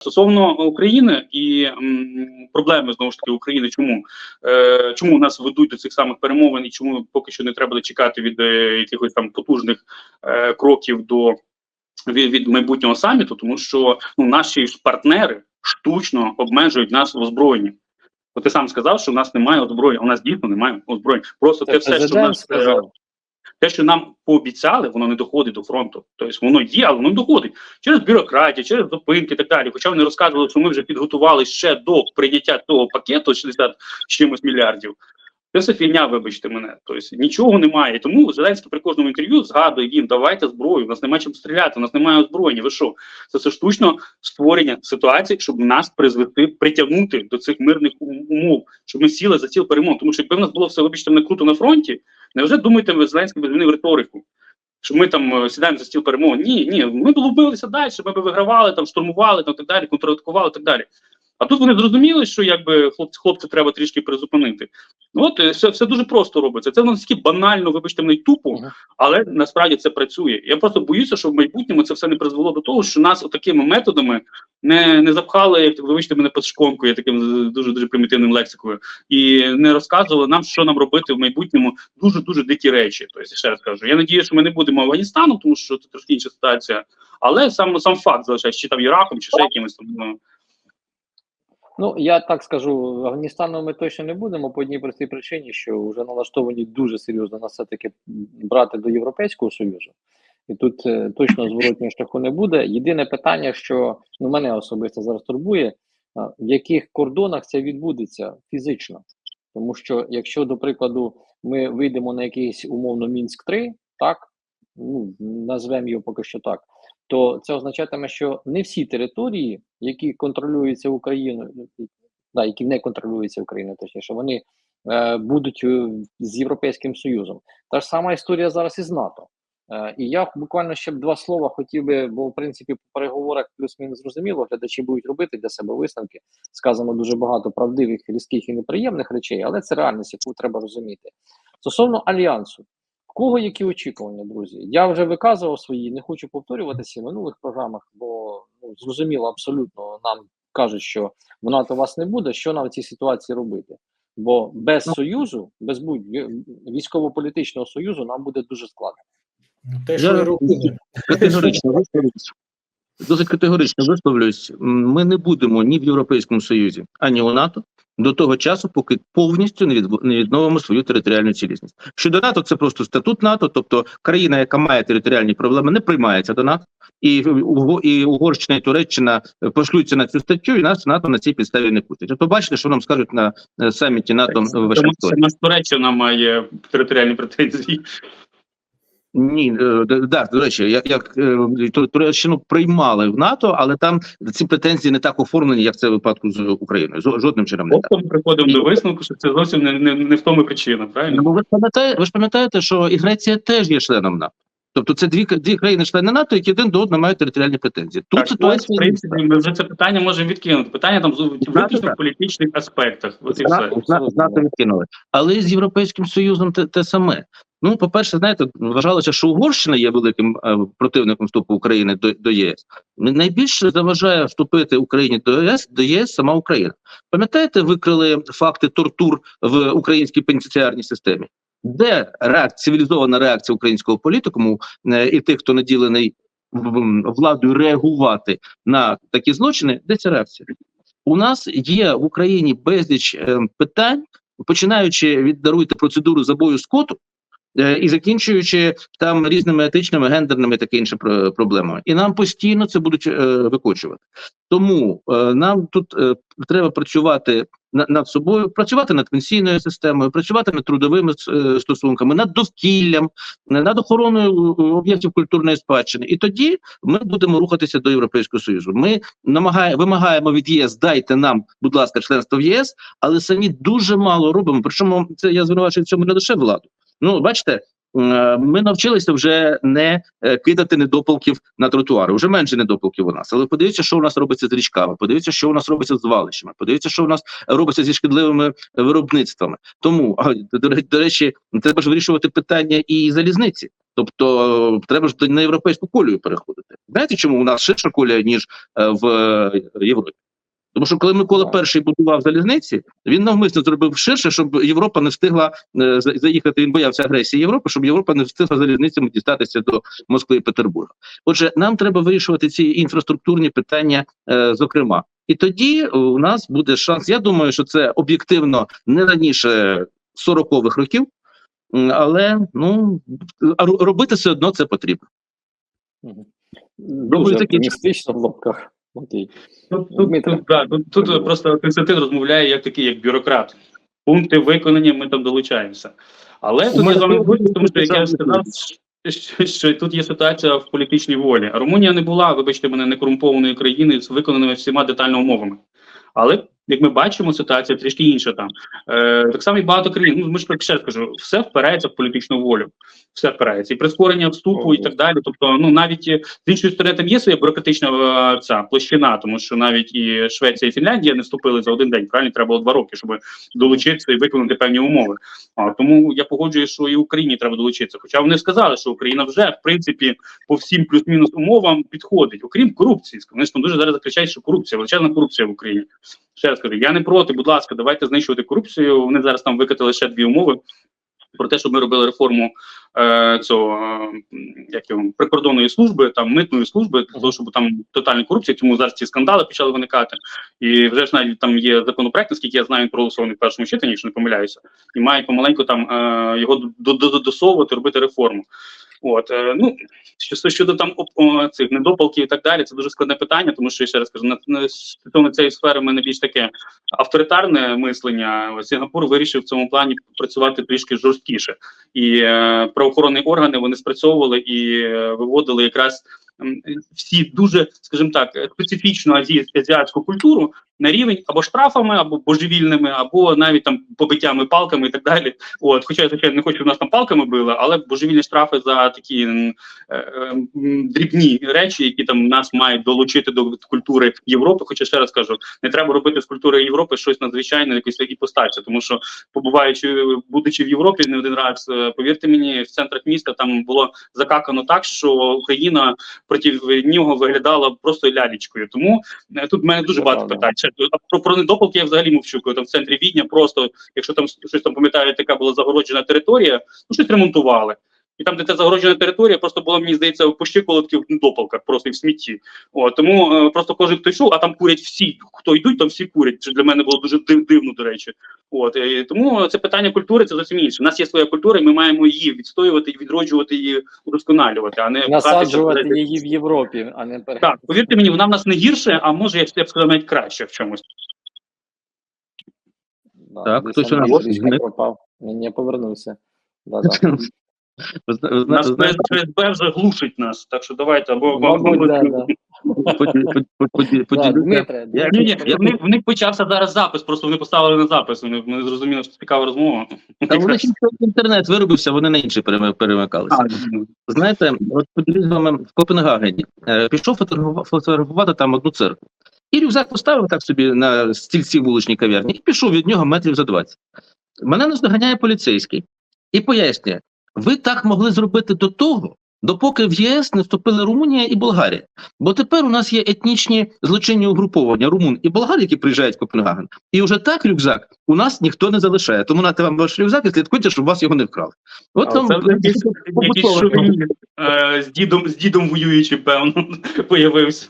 Стосовно України і м, проблеми знову ж таки України, чому е, чому нас ведуть до цих самих перемовин, і чому поки що не треба чекати від е, якихось там потужних е, кроків до від, від майбутнього саміту, тому що ну наші партнери штучно обмежують нас в озброєнні. От ти сам сказав, що в нас немає озброєння. У нас дійсно немає озброєння. Просто те все, що в нас сказав. Те, що нам пообіцяли, воно не доходить до фронту. Тобто воно є, але воно не доходить через бюрократію, через зупинки і так далі. Хоча вони розказували, що ми вже підготували ще до прийняття того пакету 60 чимось мільярдів. Це все фігня, вибачте мене. Тобто нічого немає. Тому Зеленський при кожному інтерв'ю згадує їм, давайте зброю, у нас немає чим стріляти, у нас немає озброєння. Ви що? Це все штучно створення ситуації, щоб нас призвести, притягнути до цих мирних умов, щоб ми сіли за ціл перемог. Тому що якби в нас було все вибачте мене круто на фронті, невже думаєте, ви Зеленський змінив риторику? Що ми там е, сідаємо за стіл перемоги. Ні, ні, ми б лубилися далі, ми б вигравали, там штурмували там так далі, контратакували так далі. А тут вони зрозуміли, що якби хлопці, хлопці треба трішки призупинити. Ну от е, все, все дуже просто робиться. Це настільки банально, вибачте мене, тупо, але насправді це працює. Я просто боюся, що в майбутньому це все не призвело до того, що нас такими методами не, не запхали, як вибачте мене під шконкою, таким дуже дуже примітивним лексикою, і не розказували нам, що нам робити в майбутньому дуже дуже дикі речі. Тобто, ще раз кажу, я надію, що ми не будемо Афганістаном, тому що це трошки інша ситуація. Але сам сам факт залишається, чи там Іраком, чи ще якимось там. Ну, я так скажу, Афганістаном ми точно не будемо по одній простій причині, що вже налаштовані дуже серйозно нас все-таки брати до Європейського Союзу. І тут е, точно зворотнього шляху не буде. Єдине питання, що ну, мене особисто зараз турбує, а, в яких кордонах це відбудеться фізично. Тому що, якщо, до прикладу, ми вийдемо на якийсь умовно Мінськ 3 так, ну, назвемо його поки що так, то це означатиме, що не всі території, які контролюються Україною, да, які не контролюються Україною, точніше, вони е, будуть е, з Європейським Союзом. Та ж сама історія зараз із НАТО. Е, і я буквально ще б два слова хотів би, бо в принципі по переговорах плюс-мінус зрозуміло, глядачі будуть робити для себе висновки. Сказано дуже багато правдивих, різких і неприємних речей, але це реальність, яку треба розуміти. Стосовно альянсу, в кого які очікування, друзі? Я вже виказував свої, не хочу повторюватися в минулих програмах, бо ну, зрозуміло абсолютно нам кажуть, що в НАТО вас не буде. Що нам в цій ситуації робити? Бо без союзу, без будь військово-політичного союзу, нам буде дуже складно. Те, що Я категорично висловлююсь. Дуже категорично висловлююсь. Ми не будемо ні в Європейському Союзі, ані у НАТО до того часу, поки повністю не не відновимо свою територіальну цілісність. Щодо НАТО, це просто статут НАТО, тобто країна, яка має територіальні проблеми, не приймається до НАТО. І, і Угорщина і Туреччина е, пошлються на цю статтю, і нас НАТО на цій підставі не пустять. А то бачите, що нам скажуть на е, саміті НАТО в Вашингтоні. Туреччина має територіальні претензії. Ні, е, да, до речі, як, як е, Ту- Туреччину приймали в НАТО, але там ці претензії не так оформлені, як це в випадку з Україною. Жодним чином не так. Приходимо до висновку, що це зовсім не, не, не в тому причина, правильно? Ну, ви ж пам'ятаєте, ви ж пам'ятаєте, що і Греція теж є членом НАТО. Тобто це дві, дві країни-члени НАТО, які один до одного мають територіальні претензії. Тут Так, ось, в принципі, ми вже це питання можемо відкинути. Питання там виключно в політичних аспектах. От і все. НАТО відкинули. Але з Європейським Союзом те, те саме. Ну, по-перше, знаєте, вважалося, що Угорщина є великим е, противником вступу України до, до ЄС. Найбільше заважає вступити Україні до ЄС до ЄС сама Україна. Пам'ятаєте, викрили факти тортур в українській пенітенціарній системі? Де реакція, цивілізована реакція українського політикуму е, і тих, хто наділений владою реагувати на такі злочини? Де ця реакція? У нас є в Україні безліч е, питань, починаючи від даруйте процедуру забою скоту. Е, І закінчуючи там різними етичними, гендерними таке інше про- проблемами, і нам постійно це будуть е, викочувати. Тому е, нам тут треба працювати на- над собою, працювати над пенсійною системою, працювати над трудовими стосунками, над довкіллям, над охороною об'єктів культурної спадщини. І тоді ми будемо рухатися до Європейського союзу. Ми намагає, вимагаємо від ЄС, дайте нам, будь ласка, членство в ЄС, але самі дуже мало робимо. Причому це я звинувачую в цьому не лише владу. Ну, бачите. е, Ми навчилися вже не е, кидати недопалків на тротуари. Вже менше недопалків у нас. Але подивіться, що у нас робиться з річками. Подивіться, що у нас робиться з звалищами. Подивіться, що у нас робиться зі шкідливими виробництвами. Тому до, речі, треба ж вирішувати питання і залізниці. Тобто треба ж на європейську колію переходити. Знаєте, чому у нас ширша колія, ніж е, в Європі? Тому що коли Микола перший будував залізниці, він навмисно зробив ширше, щоб Європа не встигла е, заїхати. Він боявся агресії Європи, щоб Європа не встигла залізницями дістатися до Москви і Петербурга. Отже, нам треба вирішувати ці інфраструктурні питання, е, зокрема. І тоді у нас буде шанс. Я думаю, що це об'єктивно не раніше 40-х років, але ну робити все одно це потрібно. Дуже оптимістично в лапках. Окей. Тут, тут, Дмитро. тут, да, тут, тут просто Константин розмовляє як такий, як бюрократ. Пункти виконання ми там долучаємося. Але тут я з вами тому що як я сказав, що, що тут є ситуація в політичній волі. Румунія не була, вибачте мене, некорумпованою країною з виконаними всіма детально умовами. Але як ми бачимо, ситуація трішки інша там. Е, так само і багато країн. Ну ми ж ще раз кажу, все впирається в політичну волю. Все впирається. І прискорення вступу, і так далі. Тобто, ну навіть е, з іншої сторони, там є своя бюрократична е, ця площина, тому що навіть і Швеція, і Фінляндія не вступили за один день. Правильно треба було два роки, щоб долучитися і виконати певні умови. А тому я погоджуюсь, що і Україні треба долучитися. Хоча вони сказали, що Україна вже в принципі по всім плюс-мінус умовам підходить, окрім корупції. Вони ж там дуже зараз закричають, що корупція, величезна корупція в Україні. Ще раз кажу, я не проти, будь ласка, давайте знищувати корупцію. Вони зараз там викатили ще дві умови. Про те, щоб ми робили реформу е, цього е, як його прикордонної служби, там митної служби, для того, щоб там тотальна корупція, тому зараз ці скандали почали виникати. І вже ж навіть там є законопроект, наскільки я знаю, він проголосований в першому читанні, якщо не помиляюся, і мають помаленьку там е, його до- до- додосовувати, робити реформу. От е, ну що щодо там о, цих недопалків і так далі, це дуже складне питання, тому що я ще раз кажу, на, на стосовно цієї сфери мене більш таке авторитарне мислення. Сінгапур вирішив в цьому плані працювати трішки жорсткіше, і е, правоохоронні органи вони спрацьовували і е, виводили якраз всі дуже, скажімо так, е, специфічну азі- азіатську культуру на рівень або штрафами, або божевільними, або навіть там побиттями палками і так далі. От, хоча я звичайно не хочу, щоб нас там палками били, але божевільні штрафи за такі е, е, дрібні речі, які там нас мають долучити до культури Європи. Хоча ще раз кажу, не треба робити з культури Європи щось надзвичайне, якусь іпостацію, тому що побуваючи, будучи в Європі не один раз, е, повірте мені, в центрах міста там було закакано так, що Україна проти нього виглядала просто лялічкою. Тому е, тут в мене дуже багато питань. А про, про недопалки я взагалі мовчу, коли там в центрі Відня просто, якщо там щось там пам'ятаєте, така була загороджена територія, ну щось ремонтували. І там, де ця загороджена територія, просто було, мені здається, в пощиколотки в допалках, просто і в смітті. О, тому е, просто кожен хто йшов, а там курять всі. Хто йдуть, там всі курять. Що для мене було дуже див, дивно, до речі. От е, тому це питання культури це зовсім інше. У нас є своя культура, і ми маємо її відстоювати, відроджувати її, удосконалювати, а не Насаджувати пхатися її в Європі, а не. Так, повірте мені, вона в нас не гірше, а може, я б я б сказав, навіть краще в чомусь. Так, хтось у нас пропав. Він не повернувся. Да, да. Ви зна- ви Нас знаєте, ФСБ вже глушить нас, так що давайте або Мабуть, да, да. поді- поді- поді- Да, поділюся. Дмитре, Я- Ні, ні, я- в них, в них почався зараз запис, просто вони поставили на запис. Вони, вони зрозуміли, що це цікава розмова. Та вони ж інтернет виробився, вони на інший перем- перемикалися. А, Знаєте, от з вами в Копенгагені. Е, пішов фотографу- фотографувати там одну церкву. І рюкзак поставив так собі на стільці вуличній кав'ярні і пішов від нього метрів за 20. Мене наздоганяє поліцейський і пояснює: ви так могли зробити до того, допоки в ЄС не вступили Румунія і Болгарія. Бо тепер у нас є етнічні злочинні угруповання румун і болгар, які приїжджають в Копенгаген. І вже так рюкзак у нас ніхто не залишає. Тому нате вам ваш рюкзак і слідкуйте, щоб вас його не вкрали. От там якийсь, е, з дідом з дідом воюючи, певно, появився.